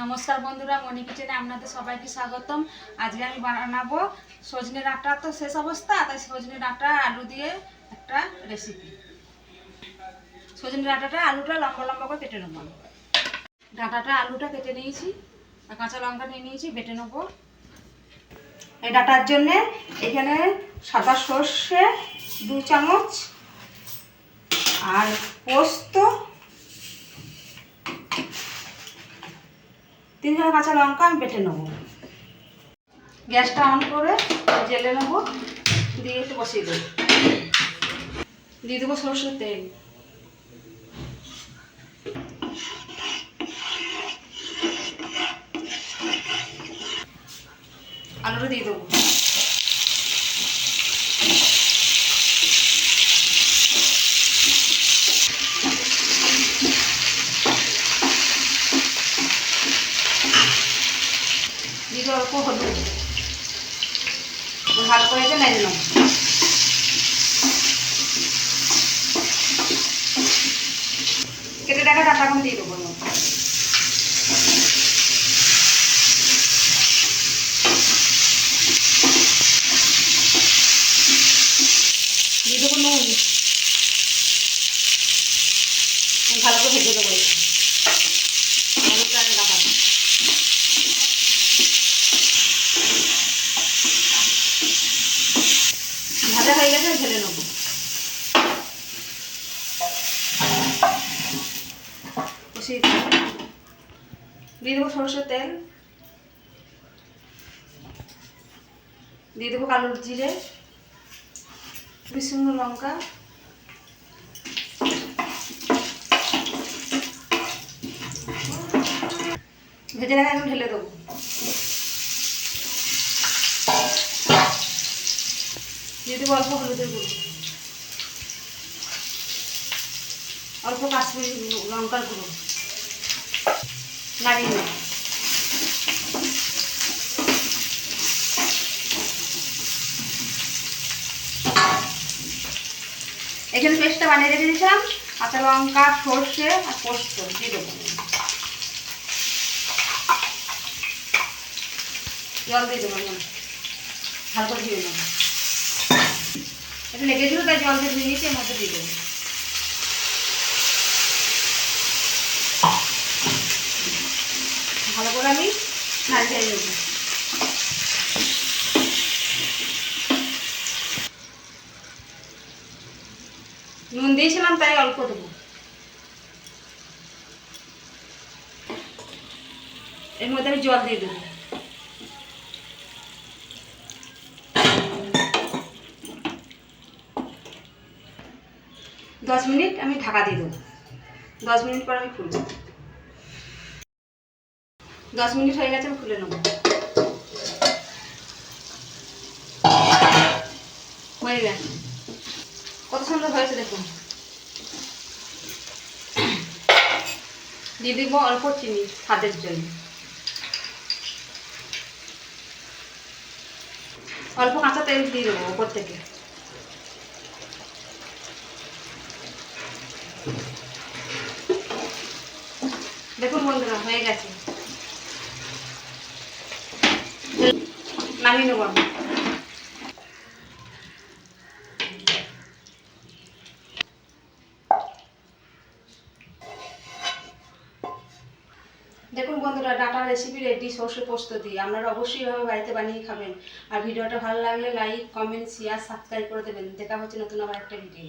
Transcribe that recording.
নমস্কার বন্ধুরা মনি কিচেনে আপনাদের সবাইকে স্বাগতম। আজকে আমি বানাবো সজনে ডাঁটা তো শেষ অবস্থা, তাই সজনে ডাঁটা আলু দিয়ে একটা রেসিপি সজনে ডাঁটাটা আলুটা লম্বা লম্বা করে কেটে নেব ডাঁটাটা আলুটা কেটে নিয়েছি, আর কাঁচা লঙ্কা নিয়ে নিয়েছি, বেটে নেব। এই ডাঁটার জন্যে এখানে সাদা সর্ষে দু চামচ, আর পোস্ত তিনখানা কাঁচা লঙ্কা আমি বেটে নেব। গ্যাসটা অন করে জেলে নেব, দিয়ে একটু বসিয়ে দেবো। দিয়ে দেবো সরষের তেল। আলুটা দিয়ে দেবো। ভালো করে ভালো করে ভেজে দেবো এটা আলুটা আমি লাগাবো ভাজা হয়ে গেছে আমি ঢেলে নেব দিই। দিয়ে দেবো সরষের তেল। দিয়ে দেবো কালোর জিরে শুকনো লঙ্কা। ভেজে রাখা এখন ঢেলে দেবো। দিয়ে দেবো অল্প হলুদের গুঁড়ো। অল্প কাশ্মীরি লঙ্কার গুঁড়ো। নাড়িয়ে এখানে পেস্টটা বানিয়ে রেখে দিয়েছিলাম, কাঁচা লঙ্কা, সর্ষে আর পোস্ত দিয়ে দেবো। জল দিয়ে দেবো। ভালো করে দিয়ে নেব। এটা লেগেছিল তাই জল দিয়ে ধুয়ে এর মধ্যে দিয়ে দেবো ভালো করে নাড়িয়ে নেব নুন দিয়েছিলাম, তাই অল্প দেবো। এর মধ্যে আমি জল দিয়ে দেবো। দশ মিনিট আমি ঢাকা দিয়ে দেবো। দশ মিনিট পর আমি খুলবো। দশ মিনিট হয়ে গেছে, আমি খুলে নেব। হয়ে গেছে কত সুন্দর হয়েছে দেখুন। দিয়ে দিব অল্প চিনি স্বাদের জন্য। অল্প কাঁচা তেল দিয়ে দেবো ওপর থেকে। দেখুন বন্ধুরা, হয়ে গেছে। নেব দেখুন বন্ধুরা, ডাটা রেসিপি রেডি সর্ষে পোস্ত দিয়ে। আপনারা অবশ্যই এভাবে বাড়িতে বানিয়ে খাবেন। আর ভিডিওটা ভালো লাগলে লাইক কমেন্ট শেয়ার সাবস্ক্রাইব করে দেবেন। দেখা হচ্ছে নতুন আবার একটা ভিডিও